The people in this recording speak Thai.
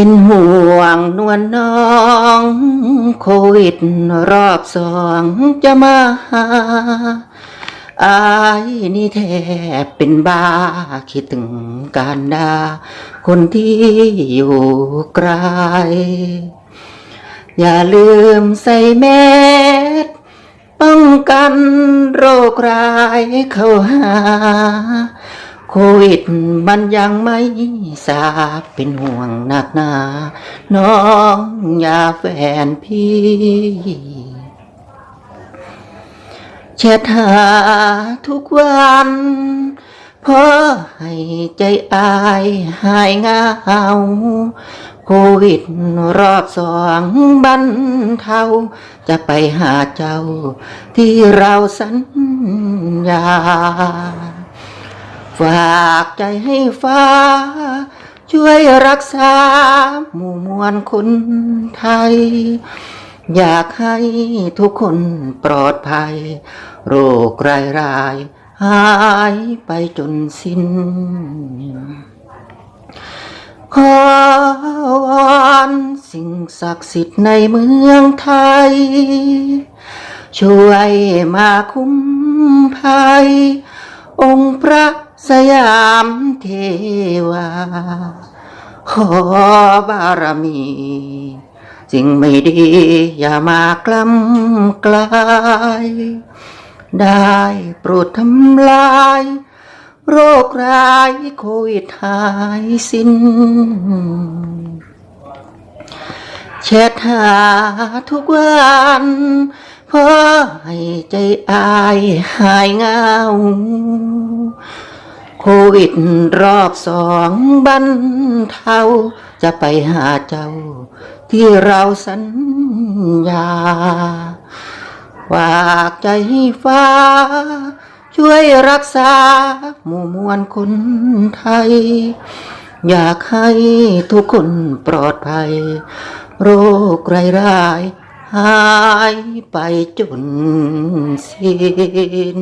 เป็นห่วงนวลน้อง โควิดรอบสองจะมาหาอายนี่แทบเป็นบ้า คิดถึงการดา คนที่อยู่ไกล อย่าลืมใส่แมสป้องกันโรคร้ายเข้าหา วิดมันยังไม่ทราบเป็นห่วงหนักหนา น้องอย่าแฟนพี่แชทหาทุกวันเพราะให้ใจอายหายเหงาโควิดรอบสองบันเทาจะไปหาเจ้าที่เราสัญญา ฝากใจให้ฟ้า ช่วยรักษาหมู่มวลคนไทย อยากให้ทุกคนปลอดภัย โรครายรายหายไปจนสิ้น ขอวอนสิ่งศักดิ์สิทธิ์ในเมืองไทย ช่วยมาคุ้มภัย องค์พระ สยามเทวาขอบารมี สิ่งไม่ดี อย่ามากล้ำกลาย ได้โปรดทำลาย โรคร้ายโควิดหายสิ้นแชทหาทุกวันเพื่อให้ใจอายหายเงา โควิดรอบสองบันเทาจะไปหาเจ้า ที่เราสัญญาฝากใจให้ฟ้า ช่วยรักษาหมู่มวลคนไทย อยากให้ทุกคนปลอดภัย โรครายรายหายไปจนสิ้น